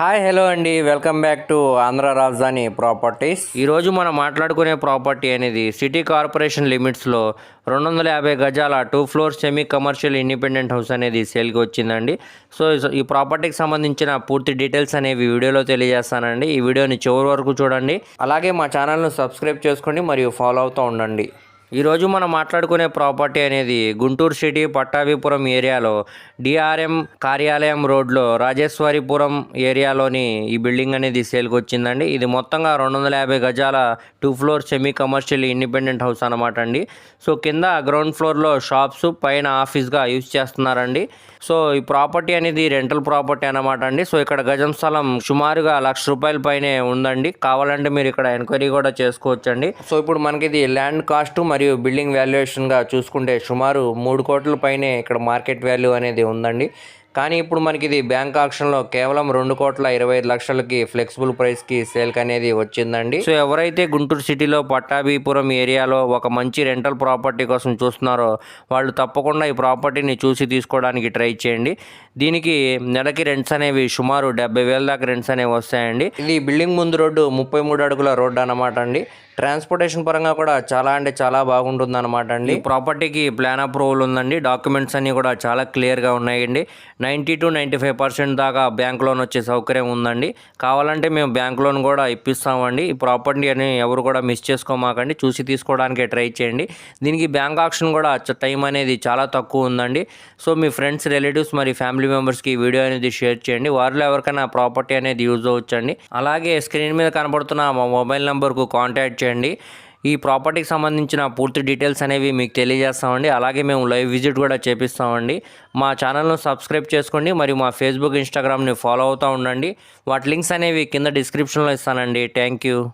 Hi hello అండి. Welcome back to Andhra Rajadhani properties. ఈరోజు మనం మాట్లాడుకునే ప్రాపర్టీ అనేది సిటీ కార్పొరేషన్ లిమిట్స్లో రెండు వందల యాభై గజాల two floor semi commercial independent house అనేది సేల్కి వచ్చిందండి. సో ఈ ప్రాపర్టీకి సంబంధించిన పూర్తి డీటెయిల్స్ అనేవి వీడియోలో తెలియజేస్తానండి. ఈ వీడియోని చివరి వరకు చూడండి. అలాగే మా ఛానల్ను సబ్స్క్రైబ్ చేసుకోండి మరియు ఫాలో అవుతూ ఉండండి. ఈరోజు మనం మాట్లాడుకునే ప్రాపర్టీ అనేది గుంటూరు సిటీ పట్టాభిపురం ఏరియాలో డిఆర్ఎం కార్యాలయం రోడ్లో రాజేశ్వరిపురం ఏరియాలోని ఈ బిల్డింగ్ అనేది సేల్కి వచ్చిందండి. ఇది మొత్తంగా రెండు వందల యాభై గజాల two floor semi commercial independent house అనమాట అండి. సో కింద గ్రౌండ్ ఫ్లోర్లో షాప్స్ పైన ఆఫీస్గా యూజ్ చేస్తున్నారండి. సో ఈ ప్రాపర్టీ అనేది రెంటల్ ప్రాపర్టీ అనమాట అండి. సో ఇక్కడ గజం స్థలం సుమారుగా లక్ష రూపాయల పైనే ఉందండి. కావాలంటే మీరు ఇక్కడ ఎంక్వైరీ కూడా చేసుకోవచ్చండి. సో ఇప్పుడు మనకి ఇది ల్యాండ్ కాస్ట్ మరియు మరియు బిల్డింగ్ వాల్యుయేషన్గా చూసుకుంటే సుమారు మూడు కోట్ల పైనే ఇక్కడ మార్కెట్ వాల్యూ అనేది ఉందండి. కానీ ఇప్పుడు మనకి ఇది బ్యాంక్ ఆక్షన్లో కేవలం రెండు కోట్ల ఇరవై ఐదు లక్షలకి ఫ్లెక్సిబుల్ ప్రైస్కి సేల్క్ అనేది వచ్చిందండి. సో ఎవరైతే గుంటూరు సిటీలో పట్టాభిపురం ఏరియాలో ఒక మంచి రెంటల్ ప్రాపర్టీ కోసం చూస్తున్నారో వాళ్ళు తప్పకుండా ఈ ప్రాపర్టీని చూసి తీసుకోవడానికి ట్రై చేయండి. దీనికి నెలకి రెంట్స్ అనేవి సుమారు డెబ్బై వేల దాకా రెంట్స్ అనేవి వస్తాయండి. ఇది బిల్డింగ్ ముందు రోడ్డు ముప్పై మూడు అడుగుల రోడ్డు అనమాట అండి. ట్రాన్స్పోర్టేషన్ పరంగా కూడా చాలా అంటే చాలా బాగుంటుంది అనమాట అండి ప్రాపర్టీకి ప్లాన్ అప్రూవల్ ఉందండి. డాక్యుమెంట్స్ అన్నీ కూడా చాలా క్లియర్గా ఉన్నాయండి. Ninety to ninety five percent దాకా బ్యాంక్ లోన్ వచ్చే సౌకర్యం ఉందండి. కావాలంటే మేము బ్యాంక్ లోన్ కూడా ఇప్పిస్తామండి. ఈ ప్రాపర్టీ అని ఎవరు కూడా మిస్ చేసుకోమాకండి. చూసి తీసుకోవడానికి ట్రై చేయండి. దీనికి బ్యాంక్ ఆప్షన్ కూడా టైం అనేది చాలా తక్కువ ఉందండి. సో మీ ఫ్రెండ్స్ రిలేటివ్స్ మరి ఫ్యామిలీ మెంబర్స్కి ఈ వీడియో అనేది షేర్ చేయండి. వారిలో ఎవరికైనా ప్రాపర్టీ అనేది యూజ్ అవ్వచ్చండి. అలాగే స్క్రీన్ మీద కనబడుతున్న మా మొబైల్ నెంబర్కు కాంటాక్ట్ చేయండి. ఈ ప్రాపర్టీకి సంబంధించిన పూర్తి డీటెయిల్స్ అనేవి మీకు తెలియజేస్తామండి. అలాగే మేము లైవ్ విజిట్ కూడా చేపిస్తామండి. మా ఛానల్ను సబ్స్క్రైబ్ చేసుకోండి. మరియు మా ఫేస్బుక్ ఇన్స్టాగ్రామ్ని ఫాలో అవుతూ ఉండండి. వాటి లింక్స్ అనేవి కింద డిస్క్రిప్షన్లో ఇస్తానండి. Thank you.